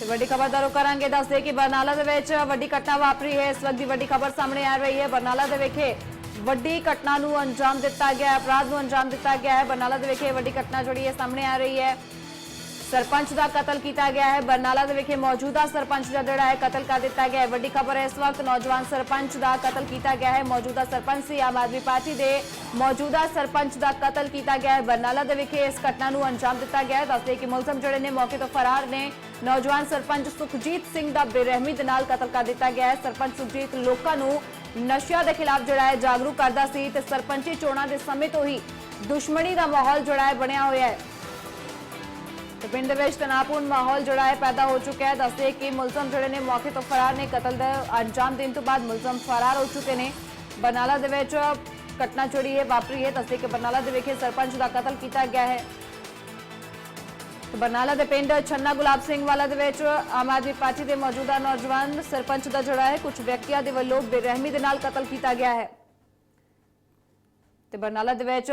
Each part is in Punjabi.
ਤੇ ਵੱਡੀ ਖਬਰ ਦਾ ਕਰਾਂਗੇ, ਦੱਸਦੇ ਕਿ ਬਰਨਾਲਾ ਦੇ ਵਿੱਚ ਵੱਡੀ ਘਟਨਾ ਵਾਪਰੀ ਹੈ। ਇਸ ਵਕਤ ਦੀ ਵੱਡੀ ਖਬਰ ਸਾਹਮਣੇ ਆ ਰਹੀ ਹੈ। ਬਰਨਾਲਾ ਦੇ ਵਿਖੇ ਵੱਡੀ ਘਟਨਾ ਨੂੰ ਅੰਜਾਮ ਦਿੱਤਾ ਗਿਆ ਹੈ, ਅਪਰਾਧ ਨੂੰ ਅੰਜਾਮ ਦਿੱਤਾ ਗਿਆ ਹੈ। ਬਰਨਾਲਾ ਦੇ ਵਿਖੇ ਵੱਡੀ ਘਟਨਾ ਜਿਹੜੀ ਹੈ ਸਾਹਮਣੇ ਆ ਰਹੀ ਹੈ। ਸਰਪੰਚ ਦਾ ਕਤਲ ਕੀਤਾ ਗਿਆ ਹੈ। ਬਰਨਾਲਾ ਦੇ ਵਿਖੇ ਮੌਜੂਦਾ ਸਰਪੰਚ ਦਾ ਜਿਹੜਾ ਹੈ, ਕਤਲ ਕਰ ਦਿੱਤਾ ਗਿਆ ਹੈ। ਵੱਡੀ ਖਬਰ ਹੈ ਇਸ ਵਕਤ ਨੌਜਵਾਨ ਸਰਪੰਚ ਦਾ ਕਤਲ ਕੀਤਾ ਗਿਆ ਹੈ। ਮੌਜੂਦਾ ਸਰਪੰਚ ਸੀ ਆਮ ਆਦਮੀ ਪਾਰਟੀ ਦੇ ਮੌਜੂਦਾ ਸਰਪੰਚ ਦਾ ਕਤਲ ਕੀਤਾ ਗਿਆ ਹੈ। ਬਰਨਾਲਾ ਦੇ ਵਿਖੇ ਇਸ ਘਟਨਾ ਨੂੰ ਅੰਜਾਮ ਦਿੱਤਾ ਗਿਆ ਹੈ। ਦੱਸਦੇ ਕਿ ਮੁਲਜ਼ਮ ਜਿਹੜੇ ਨੇ ਮੌਕੇ ਤੋਂ ਫਰਾਰ ਨੇ। ਨੌਜਵਾਨ ਸਰਪੰਚ ਸੁਖਜੀਤ ਸਿੰਘ ਦਾ ਬੇਰਹਿਮੀ ਦੇ ਨਾਲ ਕਤਲ ਕਰ ਦਿੱਤਾ ਗਿਆ ਹੈ। ਸਰਪੰਚ ਸੁਖਜੀਤ ਲੋਕਾਂ ਨੂੰ ਨਸ਼ਿਆਂ ਦੇ ਖਿਲਾਫ ਜਿਹੜਾ ਹੈ ਜਾਗਰੂਕ ਕਰਦਾ ਸੀ ਤੇ ਸਰਪੰਚੀ ਚੋਣਾਂ ਦੇ ਸਮੇਂ ਤੋਂ ਹੀ ਦੁਸ਼ਮਣੀ ਦਾ ਮਾਹੌਲ ਜਿਹੜਾ ਹੈ ਬਣਿਆ ਹੋਇਆ ਹੈ। ਤੇ ਪਿੰਡ ਦੇ ਵਿੱਚ ਤਣਾਅਪੂਰਨ ਮਾਹੌਲ ਜਿਹੜਾ ਹੈ ਪੈਦਾ ਹੋ ਚੁੱਕਿਆ ਹੈ। ਦੱਸਦੇ ਕਿ ਮੁਲਜ਼ਮ ਜਿਹੜੇ ਨੇ ਮੌਕੇ ਤੋਂ ਫਰਾਰ ਨੇ। ਕਤਲ ਦਾ ਅੰਜਾਮ ਦੇਣ ਤੋਂ ਬਾਅਦ ਮੁਲਜ਼ਮ ਫਰਾਰ ਹੋ ਚੁੱਕੇ ਨੇ। ਬਰਨਾਲਾ ਦੇ ਵਿੱਚ ਘਟਨਾ ਜਿਹੜੀ ਹੈ ਵਾਪਰੀ ਹੈ। ਦੱਸਦੇ ਕਿ ਬਰਨਾਲਾ ਦੇ ਵਿਖੇ ਸਰਪੰਚ ਦਾ ਕਤਲ ਕੀਤਾ ਗਿਆ ਹੈ। ਬਰਨਾਲਾ ਦੇ ਪਿੰਡ ਛੰਨਾ ਗੁਲਾਬ ਸਿੰਘ ਵਾਲਾ ਦੇ ਵਿੱਚ ਆਮ ਆਦਮੀ ਪਾਰਟੀ ਦੇ ਮੌਜੂਦਾ ਨੌਜਵਾਨ ਸਰਪੰਚ ਦਾ ਜਿਹੜਾ ਹੈ ਕੁਝ ਵਿਅਕਤੀਆਂ ਦੇ ਵੱਲੋਂ ਬੇਰਹਿਮੀ ਦੇ ਨਾਲ ਕਤਲ ਕੀਤਾ ਗਿਆ ਹੈ। ਤੇ ਬਰਨਾਲਾ ਦੇ ਵਿੱਚ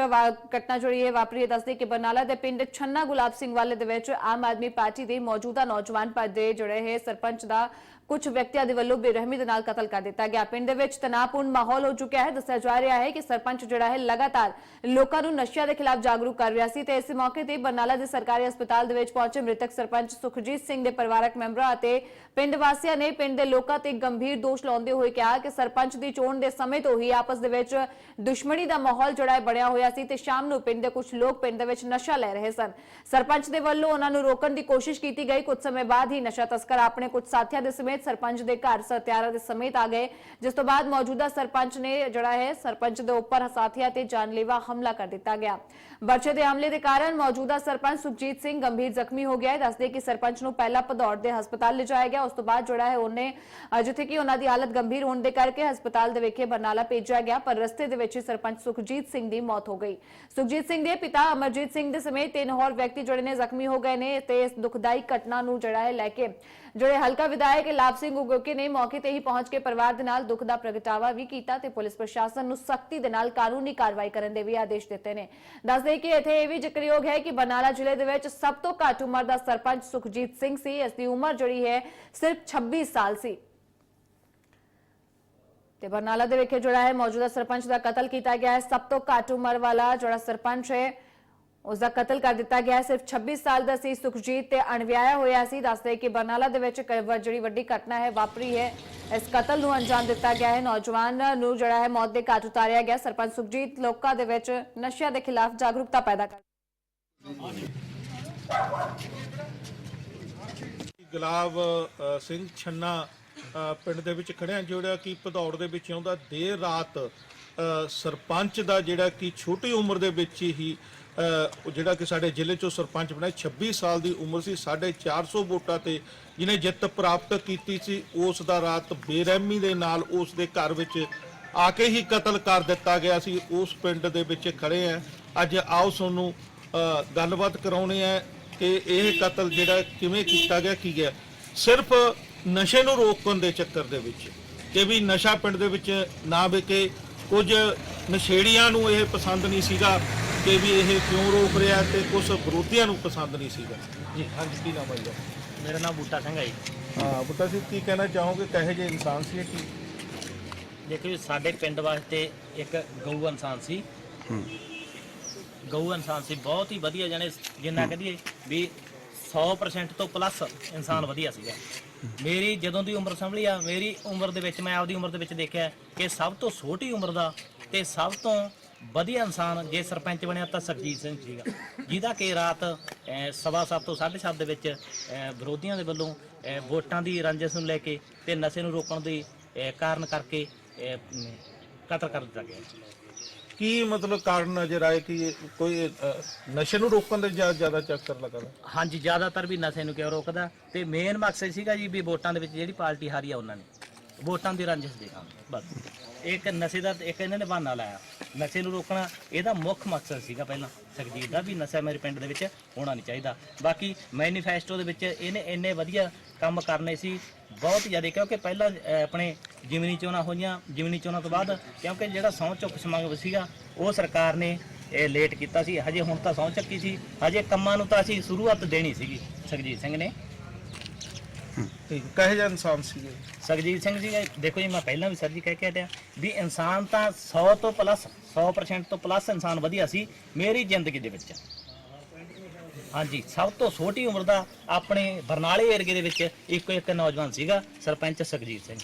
ਘਟਨਾ ਜਿਹੜੀ ਹੈ ਵਾਪਰੀ ਹੈ, ਦੱਸਦੇ ਕਿ ਬਰਨਾਲਾ ਦੇ ਪਿੰਡ ਛੰਨਾ ਗੁਲਾਬ ਸਿੰਘ ਵਾਲੇ ਦੇ ਵਿੱਚ ਆਮ ਆਦਮੀ ਪਾਰਟੀ ਦੇ ਮੌਜੂਦਾ ਨੌਜਵਾਨ ਪਦ ਦੇ ਜਿਹੜੇ ਹੈ ਸਰਪੰਚ ਦਾ ਕੁਝ ਵਿਅਕਤੀਆਂ ਦੇ ਵੱਲੋਂ ਬੇਰਹਿਮੀ ਦੇ ਨਾਲ ਕਤਲ ਕਰ ਦਿੱਤਾ ਗਿਆ। ਪਿੰਡ ਦੇ ਵਿੱਚ ਤਣਾਅਪੂਰਨ ਮਾਹੌਲ ਹੋ ਚੁੱਕਿਆ ਹੈ। ਦੱਸਿਆ ਜਾ ਰਿਹਾ ਹੈ ਕਿ ਸਰਪੰਚ ਜਿਹੜਾ ਹੈ ਲਗਾਤਾਰ ਲੋਕਾਂ ਨੂੰ ਨਸ਼ਿਆਂ ਦੇ ਖਿਲਾਫ ਜਾਗਰੂਕ ਕਰ ਰਿਹਾ ਸੀ ਤੇ ਇਸ ਮੌਕੇ ਤੇ ਬਰਨਾਲਾ ਦੇ ਸਰਕਾਰੀ ਹਸਪਤਾਲ ਦੇ ਵਿੱਚ ਪਹੁੰਚੇ ਮ੍ਰਿਤਕ ਸਰਪੰਚ ਸੁਖਜੀਤ ਸਿੰਘ ਦੇ ਪਰਿਵਾਰਕ ਮੈਂਬਰਾਂ ਅਤੇ ਪਿੰਡ ਵਾਸੀਆਂ ਨੇ ਪਿੰਡ ਦੇ ਲੋਕਾਂ ਤੇ ਗੰਭੀਰ ਦੋਸ਼ ਲਾਉਂਦੇ ਹੋਏ ਕਿਹਾ ਕਿ ਸਰਪੰਚ ਦੀ ਚੋਣ ਦੇ ਸਮੇਂ ਤੋਂ ਹੀ ਆਪਸ ਦੇ ਵਿੱਚ ਦੁਸ਼ਮਣੀ ਦਾ ਮਾਹੌਲ ਜਿਹੜਾ ਹੈ ਬਣਿਆ ਹੋਇਆ ਸੀ ਤੇ ਸ਼ਾਮ ਨੂੰ ਪਿੰਡ ਦੇ ਕੁਝ ਲੋਕ ਪਿੰਡ ਦੇ ਵਿੱਚ ਨਸ਼ਾ ਲੈ ਰਹੇ ਸਨ। ਸਰਪੰਚ ਦੇ ਵੱਲੋਂ ਉਹਨਾਂ ਨੂੰ ਰੋਕਣ ਦੀ ਕੋਸ਼ਿਸ਼ ਕੀਤੀ ਗਈ। ਕੁਝ ਸਮੇਂ ਬਾਅਦ ਹੀ ਨਸ਼ਾ ਤਸਕਰ ਆਪਣੇ ਕੁਝ ਸਾਥੀਆਂ ਦੇ ਸਮੇਤ ਸਰਪੰਚ ਦੇ ਘਰ ਸਤਿਆਰਾ ਦੇ ਸਮੇਤ ਆ ਗਏ, ਜਿਸ ਤੋਂ ਬਾਅਦ ਮੌਜੂਦਾ ਸਰਪੰਚ ਨੇ ਜਿਹੜਾ ਹੈ ਸਰਪੰਚ ਦੇ ਉੱਪਰ ਸਾਥੀਆਂ ਤੇ ਜਾਨਲੇਵਾ ਹਮਲਾ ਕਰ ਦਿੱਤਾ ਗਿਆ। ਬਰਛੇ ਦੇ ਹਮਲੇ ਦੇ ਕਾਰਨ ਮੌਜੂਦਾ ਸਰਪੰਚ ਸੁਖਜੀਤ ਸਿੰਘ ਗੰਭੀਰ ਜ਼ਖਮੀ ਹੋ ਗਿਆ ਹੈ। ਦੱਸਦੇ ਕਿ ਸਰਪੰਚ ਨੂੰ ਪਹਿਲਾਂ ਭਦੌੜ ਦੇ ਹਸਪਤਾਲ ਲਿਜਾਇਆ ਗਿਆ, ਉਸ ਤੋਂ ਬਾਅਦ ਜਿਹੜਾ ਹੈ ਉਹਨੇ ਜਿੱਥੇ ਕਿ ਉਹਨਾਂ ਦੀ ਹਾਲਤ ਗੰਭੀਰ ਹੋਣ ਦੇ ਕਰਕੇ ਹਸਪਤਾਲ ਦੇ ਵਿਖੇ ਬਰਨਾਲਾ ਭੇਜਿਆ ਗਿਆ, ਪਰ ਰਸਤੇ ਦੇ ਵਿੱਚ ਹੀ ਸਰਪੰਚ ਸੁਖਜੀਤ ਸਿੰਘ ਦੀ ਮੌਤ ਹੋ ਗਈ। ਸੁਖਜੀਤ ਸਿੰਘ ਦੇ ਪਿਤਾ ਅਮਰਜੀਤ ਸਿੰਘ ਦੇ ਸਮੇਤ ਤਿੰਨ ਹੋਰ ਵਿਅਕਤੀ ਜਿਹੜੇ ਨੇ ਜ਼ਖਮੀ ਹੋ ਗਏ ਨੇ ਤੇ ਇਸ ਦੁਖਦਾਈ ਘਟਨਾ ਨੂੰ ਜਿਹੜਾ ਹੈ ਲੈ ਕੇ, ਜਿਹੜੇ ਹਲਕਾ ਵਿਧਾਇਕ ਲਾਭ ਸਿੰਘ ਉਗੋਕੇ ਨੇ ਮੌਕੇ ਤੇ ਹੀ ਪਹੁੰਚ ਕੇ ਪਰਿਵਾਰ ਦੇ ਨਾਲ ਦੁੱਖ ਦਾ ਪ੍ਰਗਟਾਵਾ ਵੀ ਕੀਤਾ ਤੇ ਪੁਲਿਸ ਪ੍ਰਸ਼ਾਸਨ ਨੂੰ ਸਖਤੀ ਦੇ ਨਾਲ ਕਾਨੂੰਨੀ ਕਾਰਵਾਈ ਕਰਨ ਦੇ ਵੀ ਆਦੇਸ਼ ਦਿੱਤੇ ਨੇ। ਦੱਸਦੇ ਕਿ ਇੱਥੇ ਇਹ ਵੀ ਜ਼ਿਕਰਯੋਗ ਹੈ ਕਿ ਬਰਨਾਲਾ ਜ਼ਿਲ੍ਹੇ ਦੇ ਵਿੱਚ ਸਭ ਤੋਂ ਘੱਟ ਉਮਰ ਦਾ ਸਰਪੰਚ ਸੁਖਜੀਤ ਸਿੰਘ ਸੀ। ਇਸ ਦੀ ਉਮਰ ਜਿਹੜੀ ਹੈ ਸਿਰਫ 26 ਸਾਲ ਸੀ। ਤੇ ਬਰਨਾਲਾ ਦੇ ਵਿਖੇ ਜਿਹੜਾ ਹੈ ਮੌਜੂਦਾ ਸਰਪੰਚ ਦਾ ਕਤਲ ਕੀਤਾ ਗਿਆ ਹੈ। ਸਭ ਤੋਂ ਘੱਟ ਉਮਰ ਵਾਲਾ ਜਿਹੜਾ ਸਰਪੰਚ ਹੈ ਉਸ ਦਾ ਕਤਲ ਕਰ ਦਿੱਤਾ ਗਿਆ। ਸਿਰਫ 26 ਸਾਲ ਦਾ ਸੀ ਸੁਖਜੀਤ ਤੇ ਅਣਵਿਆਹਿਆ ਹੋਇਆ ਸੀ। ਦੱਸਦੇ ਕਿ ਬਰਨਾਲਾ ਦੇ ਵਿੱਚ ਜਿਹੜੀ ਵੱਡੀ ਘਟਨਾ ਹੈ, ਵਾਪਰੀ ਹੈ, ਇਸ ਕਤਲ ਨੂੰ ਅੰਜਾਮ ਦਿੱਤਾ ਗਿਆ ਹੈ। ਨੌਜਵਾਨ ਨੂੰ ਜਿਹੜਾ ਹੈ ਮੌਤ ਦੇ ਘਾਟ ਉਤਾਰਿਆ ਗਿਆ। ਸਰਪੰਚ ਸੁਖਜੀਤ ਲੋਕਾਂ ਦੇ ਵਿੱਚ ਨਸ਼ਿਆਂ ਦੇ ਖਿਲਾਫ ਜਾਗਰੂਕਤਾ ਪੈਦਾ ਕਰ ਗੁਲਾਬ ਸਿੰਘ ਛੰਨਾ ਪਿੰਡ ਦੇ ਵਿੱਚ ਖੜਿਆ। ਜਿਹੜਾ ਕਿ ਭਦੌੜ ਦੇ ਵਿੱਚ ਆਉਂਦਾ। ਦੇਰ ਰਾਤ ਸਰਪੰਚ ਦਾ ਜਿਹੜਾ ਕਿ ਛੋਟੀ ਉਮਰ ਦੇ ਵਿੱਚ ਹੀ ਉਹ ਜਿਹੜਾ ਕਿ ਸਾਡੇ ਜ਼ਿਲ੍ਹੇ ਚੋਂ ਸਰਪੰਚ ਬਣਿਆ 26 ਸਾਲ ਦੀ ਉਮਰ ਸੀ 450 ਵੋਟਾਂ ਤੇ ਜਿਹਨੇ ਜਿੱਤ ਪ੍ਰਾਪਤ ਕੀਤੀ ਸੀ, ਉਸ ਦਾ ਰਾਤ ਬੇਰਹਿਮੀ ਦੇ ਨਾਲ ਉਸ ਦੇ ਘਰ ਵਿੱਚ ਆ ਕੇ ਹੀ ਕਤਲ ਕਰ ਦਿੱਤਾ ਗਿਆ ਸੀ। ਉਸ ਪਿੰਡ ਦੇ ਵਿੱਚ ਖੜੇ ਆ। ਅੱਜ ਆਓ ਤੁਹਾਨੂੰ ਗੱਲਬਾਤ ਕਰਾਉਣੇ ਹੈ ਕਿ ਇਹ ਕਤਲ ਜਿਹੜਾ ਕਿਵੇਂ ਕੀਤਾ ਗਿਆ, ਕੀ ਗਿਆ। ਸਿਰਫ ਨਸ਼ੇ ਨੂੰ ਰੋਕਣ ਦੇ ਚੱਕਰ ਦੇ ਵਿੱਚ ਕਿ ਵੀ ਨਸ਼ਾ ਪਿੰਡ ਦੇ ਵਿੱਚ ਨਾ ਵਿਕੇ। ਕੁਝ ਨਸ਼ੇੜੀਆਂ ਨੂੰ ਇਹ ਪਸੰਦ ਨਹੀਂ ਸੀਗਾ। ਕਿ ਵੀ ਇਹ ਕਿਉਂ ਰੋਕ ਰਿਹਾ ਤੇ ਕੁਝ ਵਿਰੋਧੀਆਂ ਨੂੰ ਪਸੰਦ ਨਹੀਂ ਸੀਗਾ। ਜੀ ਹਾਂਜੀ ਕੀ ਨਾਮ ਹੈ ਜੀ? ਮੇਰਾ ਨਾਮ ਬੂਟਾ ਸਿੰਘ ਹੈ ਜੀ। ਹਾਂ ਬੁੱਟਾ ਜੀ ਕੀ ਕਹਿਣਾ ਚਾਹੋਗੇ? ਕਹੇ ਜੇ ਇਨਸਾਨ ਸੀ ਇਹ ਕੀ? ਦੇਖੋ ਜੀ ਸਾਡੇ ਪਿੰਡ ਵਾਸਤੇ ਇੱਕ ਗਊ ਇਨਸਾਨ ਸੀ। ਗਊ ਇਨਸਾਨ ਸੀ ਬਹੁਤ ਹੀ ਵਧੀਆ ਜਾਨੇ ਜਿੰਨਾ ਕਹਦੀਏ ਵੀ 100% ਤੋਂ ਪਲੱਸ ਇਨਸਾਨ ਵਧੀਆ ਸੀਗਾ। ਮੇਰੀ ਜਦੋਂ ਦੀ ਉਮਰ ਸੰਭਲੀ ਆ ਮੇਰੀ ਉਮਰ ਦੇ ਵਿੱਚ ਮੈਂ ਆਪਦੀ ਉਮਰ ਦੇ ਵਿੱਚ ਦੇਖਿਆ ਕਿ ਸਭ ਤੋਂ ਛੋਟੀ ਉਮਰ ਦਾ ਤੇ ਸਭ ਤੋਂ ਵਧੀਆ ਇਨਸਾਨ ਜੇ ਸਰਪੰਚ ਬਣਿਆ ਤਾਂ ਸਰਜੀਤ ਸਿੰਘ ਸੀਗਾ। ਜਿਹਦਾ ਕਿ ਰਾਤ ਸਵਾ ਸੱਤ ਤੋਂ 7:30 ਦੇ ਵਿੱਚ ਵਿਰੋਧੀਆਂ ਦੇ ਵੱਲੋਂ ਵੋਟਾਂ ਦੀ ਰੰਜਿਸ਼ ਨੂੰ ਲੈ ਕੇ ਤੇ ਨਸ਼ੇ ਨੂੰ ਰੋਕਣ ਦੀ ਕਾਰਨ ਕਰਕੇ ਕਤਲ ਕਰ ਦਿੱਤਾ ਗਿਆ। ਕੀ ਮਤਲਬ ਕਾਰਨ ਨਜ਼ਰ ਆਏ ਕਿ ਕੋਈ ਨਸ਼ੇ ਨੂੰ ਰੋਕਣ ਦੇ ਜ਼ਿਆ- ਜ਼ਿਆਦਾ ਚੱਕਰ ਲੱਗਦਾ ਹਾਂਜੀ ਜ਼ਿਆਦਾਤਰ ਵੀ ਨਸ਼ੇ ਨੂੰ ਕਿਉਂ ਰੋਕਦਾ? ਤੇ ਮੇਨ ਮਕਸਦ ਸੀਗਾ ਜੀ ਵੀ ਵੋਟਾਂ ਦੇ ਵਿੱਚ ਜਿਹੜੀ ਪਾਰਟੀ ਹਾਰੀ ਆ ਉਹਨਾਂ ਨੇ। ਵੋਟਾਂ ਦੀ ਰੰਜਿਸ਼ ਦੇ ਕੰਮ ਬਸ। ਇੱਕ ਨਸ਼ੇ ਦਾ ਇੱਕ ਇਹਨਾਂ ਨੇ ਬਹਾਨਾ ਲਾਇਆ। ਨਸ਼ੇ ਨੂੰ ਰੋਕਣਾ ਇਹਦਾ ਮੁੱਖ ਮਕਸਦ ਸੀਗਾ ਪਹਿਲਾਂ। ਸੁਖਜੀਤ ਦਾ ਵੀ ਨਸ਼ਾ ਮੇਰੇ ਪਿੰਡ ਦੇ ਵਿੱਚ ਹੋਣਾ ਨਹੀਂ ਚਾਹੀਦਾ। ਬਾਕੀ ਮੈਨੀਫੈਸਟੋ ਦੇ ਵਿੱਚ ਇਹਨੇ ਇੰਨੇ ਵਧੀਆ ਕੰਮ ਕਰਨੇ ਸੀ ਬਹੁਤ ਜ਼ਿਆਦਾ ਕਿਉਂਕਿ ਪਹਿਲਾਂ ਅਹ, ਆਪਣੇ ਜਿਮਨੀ ਚੋਣਾਂ ਹੋਈਆਂ ਜਿਮਨੀ ਚੋਣਾਂ ਤੋਂ ਬਾਅਦ ਕਿਉਂਕਿ ਜਿਹੜਾ ਸਹੁੰ ਚੁੱਕ ਸਮਾਗਮ ਸੀਗਾ ਉਹ ਸਰਕਾਰ ਨੇ ਇਹ ਲੇਟ ਕੀਤਾ ਸੀ। ਹਜੇ ਹੁਣ ਤਾਂ ਸਹੁੰ ਚੱਕੀ ਸੀ। ਹਜੇ ਕੰਮਾਂ ਨੂੰ ਤਾਂ ਅਸੀਂ ਸ਼ੁਰੂਆਤ ਦੇਣੀ ਸੀਗੀ ਸੁਖਜੀਤ ਸਿੰਘ ਨੇ। ਠੀਕ ਕਹੇ ਜਾਂ ਇਨਸਾਨ ਸੀਗੇ? ਸੁਖਜੀਤ ਸਿੰਘ ਜੀ ਦੇਖੋ ਜੀ ਮੈਂ ਪਹਿਲਾਂ ਵੀ ਸਰ ਜੀ ਕਹਿ ਕੇ ਹਟਿਆ ਵੀ ਇਨਸਾਨ ਤਾਂ 100 ਤੋਂ ਪਲੱਸ 100% ਤੋਂ ਪਲੱਸ ਇਨਸਾਨ ਵਧੀਆ ਸੀ ਮੇਰੀ ਜ਼ਿੰਦਗੀ ਦੇ ਵਿੱਚ। ਹਾਂਜੀ ਸਭ ਤੋਂ ਛੋਟੀ ਉਮਰ ਦਾ ਆਪਣੇ ਬਰਨਾਲੇ ਏਰੀਏ ਦੇ ਵਿੱਚ ਇੱਕੋ ਇੱਕ ਨੌਜਵਾਨ ਸੀਗਾ ਸਰਪੰਚ ਸੁਖਜੀਤ ਸਿੰਘ।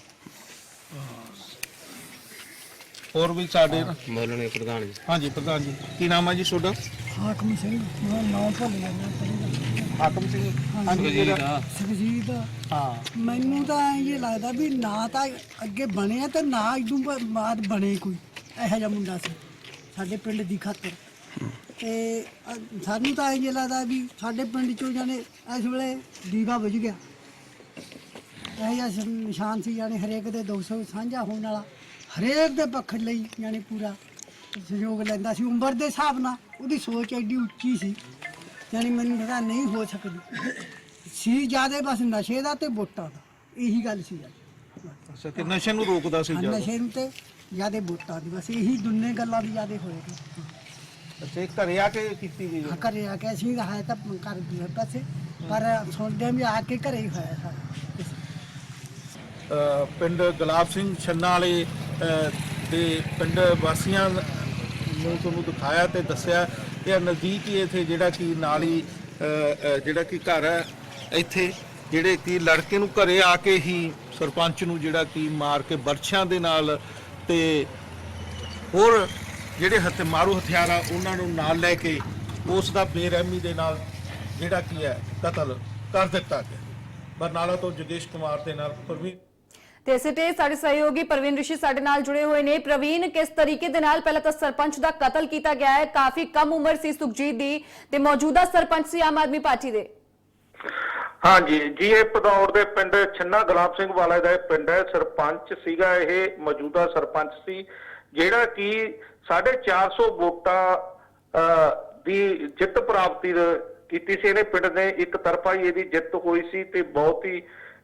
ਹੋਰ ਵੀ ਸਾਡੇ ਨਾ- ਬੋਲਣੇ ਪ੍ਰਧਾਨ ਜੀ। ਹਾਂਜੀ ਪ੍ਰਧਾਨ ਜੀ ਕੀ ਨਾਮ ਹੈ ਜੀ ਤੁਹਾਡਾ? ਹਾਕਮ ਸਿੰਘ ਮੈਂ ਨਾਮ ਭੁੱਲ ਗਿਆ ਮੈਂ ਪਹਿਲਾਂ ਹਾਕਮ ਸਿੰਘ। ਹਾਂਜੀ ਜਿਹੜਾ ਸੁਖਜੀਤ ਹਾਂ। ਮੈਨੂੰ ਤਾਂ ਇਹ ਲੱਗਦਾ ਵੀ ਨਾ ਤਾਂ ਅੱਗੇ ਬਣਿਆ ਤੇ ਨਾ ਇਦੋਂ ਬਾਅਦ ਬਣੇ ਕੋਈ। ਇਹੋ ਜਿਹਾ ਮੁੰਡਾ ਸੀ ਸਾਡੇ ਪਿੰਡ ਦੀ ਖਾਤਰ। ਤੇ ਅ, ਸਾਨੂੰ ਤਾਂ ਇਹ ਲੱਗਦਾ ਵੀ ਸਾਡੇ ਪਿੰਡ ਚੋਂ ਜਾਨੇ ਇਸ ਵੇਲੇ ਦੀਵਾ ਬੁਝ ਗਿਆ। ਇਹ ਜਿਹਾ ਸ- ਨਿਸ਼ਾਨ ਸੀ ਜਾਨੇ ਹਰੇਕ ਦੇ 200 ਸਾਂਝਾ ਹੋਣ ਵਾਲਾ। ਹਰੇਕ ਦੇ ਪੱਖ ਲਈ ਜਾਨੇ ਪੂਰਾ ਸਹਿਯੋਗ ਲੈਂਦਾ ਸੀ। ਉਮਰ ਦੇ ਹਿਸਾਬ ਨਾਲ ਉਹਦੀ ਸੋਚ ਐਡੀ ਉੱਚੀ ਸੀ। ਯਾਨੀ ਮੈਨੂੰ ਲੱਗਾ ਨਹੀਂ ਹੋ ਸਕਦੀ। ਸੀ ਜਿਆਦੇ ਬਸ ਨਸ਼ੇ ਦਾ ਤੇ ਵੋਟਾਂ ਦਾ ਇਹੀ ਗੱਲ ਸੀ ਅੱਛਾ ਕਿ ਨਸ਼ੇ ਨੂੰ ਰੋਕਦਾ ਸੀ ਜ਼ਿਆਦਾ? ਨਸ਼ੇ ਨੂੰ ਤੇ ਜਿਆਦੇ ਵੋਟਾਂ ਦੀ ਬਸ ਇਹੀ ਦੁੰਨੇ ਗੱਲਾਂ ਵੀ ਜਿਆਦੇ ਹੋਏਗੀ ਅੱਛਾ ਇਹ ਘਰੇ ਆ ਕੇ ਕੀਤੀ ਗਈ ਹੈ। ਘਰੇ ਆ ਕੇ ਅਸੀਂ ਹੈ ਤਾਂ ਘਰ ਦੀ ਪਾਸੇ ਪਰ ਸੁਣਦੇ ਵੀ ਆ ਕੇ ਘਰੇ ਹੀ ਹੋਇਆ ਸਾਰਾ ਪਿੰਡ ਗੁਲਾਬ ਸਿੰਘ ਛੰਨਾ ਵਾਲੇ ਦੇ ਪਿੰਡ ਵਾਸੀਆਂ ਨੂੰ ਤੁਹਾਨੂੰ ਦਿਖਾਇਆ ਤੇ ਦੱਸਿਆ ਇਹ ਨਜ਼ਦੀਕ ਹੀ ਇੱਥੇ ਜਿਹੜਾ ਕਿ ਨਾਲ ਹੀ ਜਿਹੜਾ ਕਿ ਘਰ ਹੈ ਇੱਥੇ, ਜਿਹੜੇ ਕਿ ਲੜਕੇ ਨੂੰ ਘਰੇ ਆ ਕੇ ਹੀ ਸਰਪੰਚ ਨੂੰ ਜਿਹੜਾ ਕਿ ਮਾਰ ਕੇ ਬਰਛਿਆਂ ਦੇ ਨਾਲ ਤੇ ਹੋਰ ਜਿਹੜੇ ਹਥ, ਮਾਰੂ ਹਥਿਆਰ ਆ, ਉਹਨਾਂ ਨੂੰ ਨਾਲ ਲੈ ਕੇ ਉਸ ਦਾ ਬੇਰਹਿਮੀ ਦੇ ਨਾਲ ਜਿਹੜਾ ਕੀ ਹੈ ਕਤਲ ਕਰ ਦਿੱਤਾ ਗਿਆ। ਬਰਨਾਲਾ ਤੋਂ ਜਗੇਸ਼ ਕੁਮਾਰ ਦੇ ਨਾਲ ਪ੍ਰਵੀਨ ਤੇ ਇਸੇ ਤੇ ਸਾਡੇ ਸਹਿਯੋਗੀ ਪ੍ਰਵੀਨ ਰਿਸ਼ੀ ਸਾਡੇ ਨਾਲ ਜੁੜੇ ਹੋਏ ਨੇ। ਪ੍ਰਵੀਨ ਕਿਸ ਤਰੀਕੇ ਦੇ ਨਾਲ ਪਹਿਲਾਂ ਤਾਂ ਸਰਪੰਚ ਦਾ ਕਤਲ ਕੀਤਾ ਗਿਆ ਹੈ? ਕਾਫੀ ਕਮ ਉਮਰ ਸੀ ਸੁਖਜੀਤ ਦੀ ਤੇ ਮੌਜੂਦਾ ਸਰਪੰਚ ਸੀ ਆਮ ਆਦਮੀ ਪਾਰਟੀ ਦੇ। ਹਾਂਜੀ ਜੀ ਇਹ ਪਦੌੜ ਦੇ ਪਿੰਡ ਛੰਨਾ ਗੁਲਾਬ ਸਿੰਘ ਵਾਲਾ ਦਾ ਇਹ ਪਿੰਡ ਹੈ। ਸਰਪੰਚ ਸੀਗਾ ਇਹ ਮੌਜੂਦਾ ਸਰਪੰਚ ਸੀ ਜਿਹੜਾ ਕਿ 450 ਵੋਟਾਂ ਅਹ, ਦੀ ਜਿੱਤ ਪ੍ਰਾਪਤੀ ਕੀਤੀ ਸੀ। ਇਹਨੇ ਪਿੰਡ ਨੇ ਇੱਕ ਤਰਫਾ ਹੀ ਇਹਦੀ ਜਿੱਤ ਹੋਈ ਸੀ ਤੇ ਬਹੁਤ ਹੀ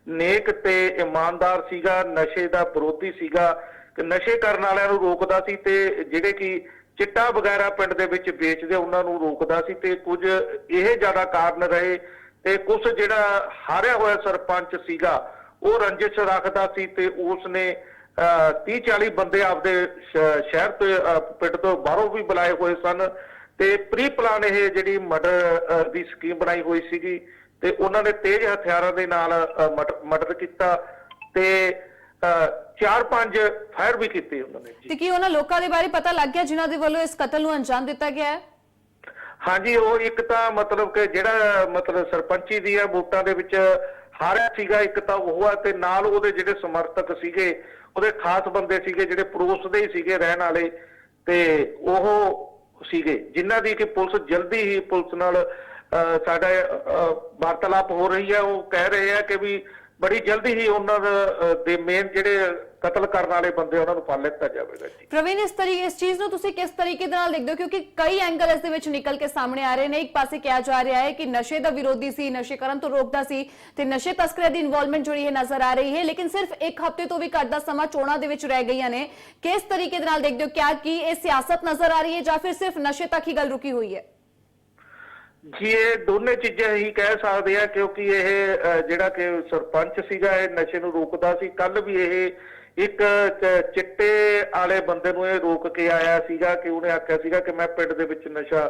ਨੇਕ ਤੇ ਇਮਾਨਦਾਰ ਸੀਗਾ, ਨਸ਼ੇ ਦਾ ਵਿਰੋਧੀ ਸੀਗਾ ਕਿ ਨਸ਼ੇ ਕਰਨ ਵਾਲਿਆਂ ਨੂੰ ਰੋਕਦਾ ਸੀ ਤੇ ਜਿਹੜੇ ਕਿ ਚਿੱਟਾ ਵਗੈਰਾ ਪਿੰਡ ਦੇ ਵਿੱਚ ਵੇਚਦੇ ਉਹਨਾਂ ਨੂੰ ਰੋਕਦਾ ਸੀ ਤੇ ਕੁਝ ਇਹ ਜ਼ਿਆਦਾ ਕਾਰਨ ਰਹੇ ਤੇ ਕੁਝ ਜਿਹੜਾ ਹਾਰਿਆ ਹੋਇਆ ਸਰਪੰਚ ਸੀਗਾ, ਉਹ ਰੰਜਿਸ਼ ਰੱਖਦਾ ਸੀ ਤੇ ਉਸ ਨੇ 30 40 ਬੰਦੇ ਆਪਦੇ ਸ਼ਹਿਰ ਤੋਂ ਪਿੰਡ ਤੋਂ ਬਾਹਰੋਂ ਵੀ ਬੁਲਾਏ ਹੋਏ ਸਨ ਤੇ ਪ੍ਰੀ ਪਲਾਨ ਇਹ ਜਿਹੜੀ ਮਰਡਰ ਦੀ ਸਕੀਮ ਬਣਾਈ ਹੋਈ ਸੀਗੀ ਤੇ ਉਹਨਾਂ ਨੇ ਤੇਜ਼ ਹਥਿਆਰਾਂ ਦੇ ਨਾਲ ਮਰਡਰ ਕੀਤਾ ਤੇ ਚਾਰ ਪੰਜ ਫਾਇਰ ਵੀ ਕੀਤੇ ਉਹਨਾਂ ਨੇ ਜੀ। ਤੇ ਕੀ ਉਹਨਾਂ ਲੋਕਾਂ ਦੇ ਬਾਰੇ ਪਤਾ ਲੱਗ ਗਿਆ ਜਿਨ੍ਹਾਂ ਦੇ ਵੱਲੋਂ ਇਸ ਕਤਲ ਨੂੰ ਅੰਜਾਮ ਦਿੱਤਾ ਗਿਆ ਹੈ? ਹਾਂਜੀ ਉਹ ਇੱਕ ਤਾਂ ਮਤਲਬ ਕਿ ਜਿਹੜਾ ਮਤਲਬ ਸਰਪੰਚੀ ਦੀ ਆ ਵੋਟਾਂ ਦੇ ਵਿੱਚ ਹਾਰਿਆ ਸੀਗਾ ਇੱਕ ਤਾਂ ਉਹ ਆ ਤੇ ਨਾਲ ਉਹਦੇ ਜਿਹੜੇ ਸਮਰਥਕ ਸੀਗੇ ਉਹਦੇ ਖਾਸ ਬੰਦੇ ਸੀਗੇ ਜਿਹੜੇ ਪੜੋਸ ਦੇ ਹੀ ਸੀਗੇ ਰਹਿਣ ਵਾਲੇ ਤੇ ਉਹ ਸੀਗੇ ਜਿਨ੍ਹਾਂ ਦੀ ਕਿ ਪੁਲਿਸ ਜਲਦੀ ਹੀ ਪੁਲਿਸ ਨਾਲ ਸਾਡਾ ਵਾਰਤਾਲਾਪ ਹੋ ਰਹੀ ਹੈ, ਉਹ ਕਹਿ ਰਹੇ ਆ ਕਿ ਵੀ ਬੜੀ ਜਲਦੀ ਹੀ ਉਹਨਾਂ ਦੇ ਮੇਨ ਜਿਹੜੇ ਕਤਲ ਕਰਨ ਵਾਲੇ ਬੰਦੇ ਉਹਨਾਂ ਨੂੰ ਫੜ ਲਿੱਤਾ ਜਾਵੇਗਾ ਜੀ। ਪ੍ਰਵੀਨ, ਇਸ ਤਰੀਕੇ ਇਸ ਚੀਜ਼ ਨੂੰ ਤੁਸੀਂ ਕਿਸ ਤਰੀਕੇ ਦੇ ਨਾਲ ਦੇਖਦੇ ਹੋ? ਕਿਉਂਕਿ ਕਈ ਐਂਗਲ ਇਸ ਦੇ ਵਿੱਚ ਨਿਕਲ ਕੇ ਸਾਹਮਣੇ ਆ ਰਹੇ ਨੇ। ਇੱਕ ਪਾਸੇ ਕਿਹਾ ਜਾ ਰਿਹਾ ਹੈ ਕਿ ਨਸ਼ੇ ਦਾ ਵਿਰੋਧੀ ਸੀ, ਨਸ਼ੇ ਕਰਨ ਤੋਂ ਰੋਕਦਾ ਸੀ ਤੇ ਨਸ਼ੇ ਤਸਕਰਾਂ ਦੀ ਇਨਵੋਲਵਮੈਂਟ ਜਿਹੜੀ ਹੈ ਨਜ਼ਰ ਆ ਰਹੀ ਹੈ। ਲੇਕਿਨ ਸਿਰਫ ਇੱਕ ਹਫ਼ਤੇ ਤੋਂ ਵੀ ਘੱਟ ਦਾ ਸਮਾਂ ਚੋਣਾਂ ਦੇ ਵਿੱਚ ਰਹਿ ਗਈਆਂ ਨੇ। ਕਿਸ ਤਰੀਕੇ ਦੇ ਨਾਲ ਦੇਖਦੇ ਹੋ? ਕਿਆ, ਕੀ ਇਹ ਸਿਆਸਤ ਨਜ਼ਰ ਆ ਰਹੀ ਹੈ ਜਾਂ ਫਿਰ ਸਿਰਫ ਨਸ਼ੇ ਤੱਕ ਹੀ ਗੱਲ ਰੁਕੀ ਹੋਈ ਹੈ? ਜੀ ਇਹ ਦੋਨੇ ਚੀਜ਼ਾਂ ਹੀ ਕਹਿ ਸਕਦੇ ਆ, ਕਿਉਂਕਿ ਇਹ ਜਿਹੜਾ ਕਿ ਸਰਪੰਚ ਸੀਗਾ, ਇਹ ਨਸ਼ੇ ਨੂੰ ਰੋਕਦਾ ਸੀ। ਕੱਲ ਵੀ ਇਹ ਇੱਕ ਚਿੱਟੇ ਵਾਲੇ ਬੰਦੇ ਨੂੰ ਇਹ ਰੋਕ ਕੇ ਆਇਆ ਸੀਗਾ ਕਿ ਉਹਨੇ ਆਖਿਆ ਸੀਗਾ ਕਿ ਮੈਂ ਪਿੰਡ ਦੇ ਵਿੱਚ ਨਸ਼ਾ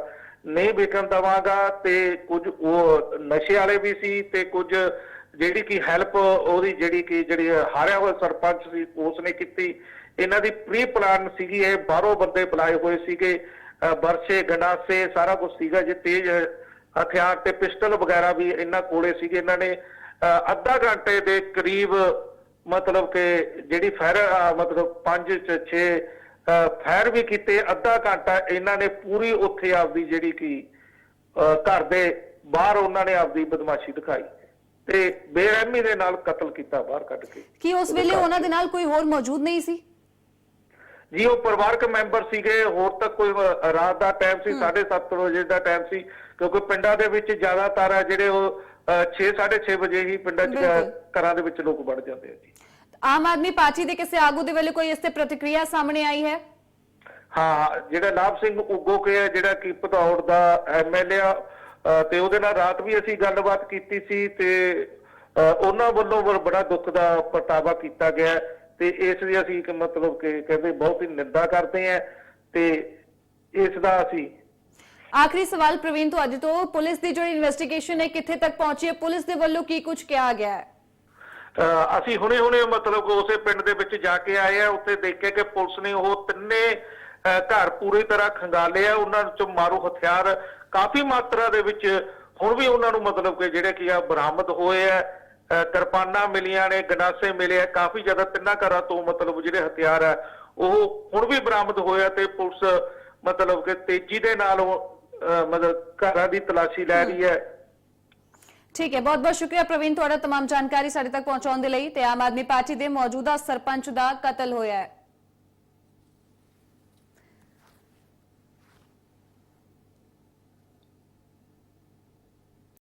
ਨਹੀਂ ਵੇਚਣ ਦਵਾਂਗਾ ਤੇ ਕੁਝ ਉਹ ਨਸ਼ੇ ਵਾਲੇ ਵੀ ਸੀ ਤੇ ਕੁਝ ਜਿਹੜੀ ਕਿ ਹੈਲਪ ਉਹਦੀ ਜਿਹੜੀ ਕਿ ਜਿਹੜੀ ਹਾਰਿਆ ਹੋਇਆ ਸਰਪੰਚ ਸੀ ਉਸ ਨੇ ਕੀਤੀ। ਇਹਨਾਂ ਦੀ ਪ੍ਰੀ ਪਲਾਨ ਸੀਗੀ, ਇਹ ਬਾਹਰੋਂ ਬੰਦੇ ਬੁਲਾਏ ਹੋਏ ਸੀਗੇ ਅਹ ਬਰਛੇ ਗੰਡਾਸੇ, ਸਾਰਾ ਕੁਝ ਸੀਗਾ, ਜੇ ਤੇਜ਼ ਹਥਿਆਰ ਤੇ ਪਿਸਟਲ ਵਗੈਰਾ ਵੀ ਇਹਨਾਂ ਕੋਲੇ ਸੀਗੇ। ਇਹਨਾਂ ਨੇ ਅੱਧਾ ਘੰਟੇ ਦੇ ਕਰੀਬ ਮਤਲਬ ਕਿ ਜਿਹੜੀ ਫਾਇਰ ਮਤਲਬ 5 ਚ 6 ਫਾਇਰ ਵੀ ਕੀਤੇ। ਅੱਧਾ ਘੰਟਾ ਇਹਨਾਂ ਨੇ ਪੂਰੀ ਉੱਥੇ ਆਪਦੀ ਜਿਹੜੀ ਕਿ ਘਰ ਦੇ ਬਾਹਰ ਉਹਨਾਂ ਨੇ ਆਪਦੀ ਬਦਮਾਸ਼ੀ ਦਿਖਾਈ ਤੇ ਬੇਰਹਿਮੀ ਦੇ ਨਾਲ ਕਤਲ ਕੀਤਾ ਬਾਹਰ ਕੱਢ ਕੇ। ਕੀ ਉਸ ਵੇਲੇ ਉਹਨਾਂ ਦੇ ਨਾਲ ਕੋਈ ਹੋਰ ਮੌਜੂਦ ਨਹੀਂ ਸੀ? ਜੀ ਉਹ ਪਰਿਵਾਰਕ ਮੈਂਬਰ ਸੀਗੇ ਹੋਰ ਤਾਂ ਕੋਈ ਰਾਤ ਦਾ ਟਾਈਮ ਸੀ 7:30 ਵਜੇ ਦਾ ਟਾਈਮ ਸੀ ਕਿਉਂਕਿ ਪਿੰਡਾਂ ਦੇ ਵਿੱਚ ਜ਼ਿਆਦਾਤਰ ਆ ਜਿਹੜੇ ਉਹ 6:30 ਵਜੇ ਹੀ ਪਿੰਡਾਂ 'ਚ। ਘਰਾਂ ਦੇ ਵਿੱਚ ਲੋਕ ਵੜ ਜਾਂਦੇ ਆ ਜੀ। ਆਮ ਆਦਮੀ ਪਾਰਟੀ ਦੇ ਕਿਸੇ ਆਗੂ ਦੇ ਵੱਲੋਂ ਕੋਈ ਇਸ ਤੇ ਪ੍ਰਤੀਕਿਰਿਆ ਸਾਹਮਣੇ ਆਈ ਹੈ? ਹਾਂ ਜਿਹੜਾ ਲਾਭ ਸਿੰਘ ਉਗੋ ਕੇ ਹੈ ਜਿਹੜਾ ਕਿ ਭਦੌੜ ਦਾ ਐਮਐਲਏ ਆ ਤੇ ਉਹਦੇ ਨਾਲ ਰਾਤ ਵੀ ਅਸੀਂ ਗੱਲਬਾਤ ਕੀਤੀ ਸੀ ਤੇ ਉਹਨਾਂ ਵੱਲੋਂ ਬੜਾ ਦੁੱਖ ਦਾ ਪ੍ਰਗਟਾਵਾ ਕੀਤਾ ਗਿਆ। ਹੈ ਤੇ ਇਸ ਦੀ ਅਸੀਂ ਇੱਕ ਮਤਲਬ ਕਿ ਕਹਿੰਦੇ ਬਹੁਤ ਹੀ ਨਿੰਦਾ ਕਰਦੇ ਹਾਂ ਤੇ ਇਸ ਦਾ ਅਸੀਂ ਆਖਰੀ ਸਵਾਲ ਪ੍ਰਵੀਨ ਤੋਂ ਅੱਜ ਤੋਂ ਪੁਲਿਸ ਦੀ ਜਿਹੜੀ ਇਨਵੈਸਟੀਗੇਸ਼ਨ ਹੈ ਕਿੱਥੇ ਤੱਕ ਪਹੁੰਚੀ ਹੈ? ਪੁਲਿਸ ਦੇ ਵੱਲੋਂ ਕੀ ਕੁਝ ਕਿਹਾ ਗਿਆ ਹੈ? ਅਸੀਂ ਹੁਣੇ ਹੁਣੇ ਮਤਲਬ ਕਿ ਉਸੇ ਪਿੰਡ ਦੇ ਵਿੱਚ ਜਾ ਕੇ ਆਏ ਆ ਉੱਥੇ ਦੇਖਿਆ ਕਿ ਪੁਲਿਸ ਨੇ ਉਹ ਤਿੰਨੇ ਘਰ ਪੂਰੀ ਤਰ੍ਹਾਂ ਖੰਗਾਲੇ ਆ ਉਹਨਾਂ ਚੋਂ ਮਾਰੂ ਹਥਿਆਰ ਕਾਫੀ ਮਾਤਰਾ ਦੇ ਵਿੱਚ ਹੁਣ ਵੀ ਉਹਨਾਂ ਨੂੰ ਮਤਲਬ ਕਿ ਜਿਹੜੇ ਕੀ ਆ ਬਰਾਮਦ ਹੋਏ ਆ। ਕਿਰਪਾਨਾਂ ਮਿਲੀਆਂ ਨੇ ਗੰਡਾਸੇ ਮਿਲੇ ਆ ਕਾਫੀ ਜ਼ਿਆਦਾ ਤਿੰਨਾਂ ਘਰਾਂ ਤੋਂ ਮਤਲਬ ਜਿਹੜੇ ਹਥਿਆਰ ਆ ਉਹ ਹੁਣ ਵੀ ਬਰਾਮਦ ਹੋਏ ਆ ਤੇ ਪੁਲਿਸ ਮਤਲਬ ਕਿ ਤੇਜ਼ੀ ਦੇ ਨਾਲ ਉਹ, ਅ, ਮਤਲਬ ਘਰਾਂ ਦੀ ਤਲਾਸ਼ੀ ਲੈ ਰਹੀ ਹੈ ਠੀਕ ਹੈ ਬਹੁਤ ਬਹੁਤ ਸ਼ੁਕਰੀਆ ਪ੍ਰਵੀਨ ਤੁਹਾਡਾ तमाम ਜਾਣਕਾਰੀ ਸਾਡੇ ਤੱਕ ਪਹੁੰਚਾਉਣ ਦੇ ਲਈ ਤੇ ਆਮ ਆਦਮੀ ਪਾਰਟੀ ਦੇ ਮੌਜੂਦਾ ਸਰਪੰਚ ਦਾ ਕਤਲ ਹੋਇਆ ਹੈ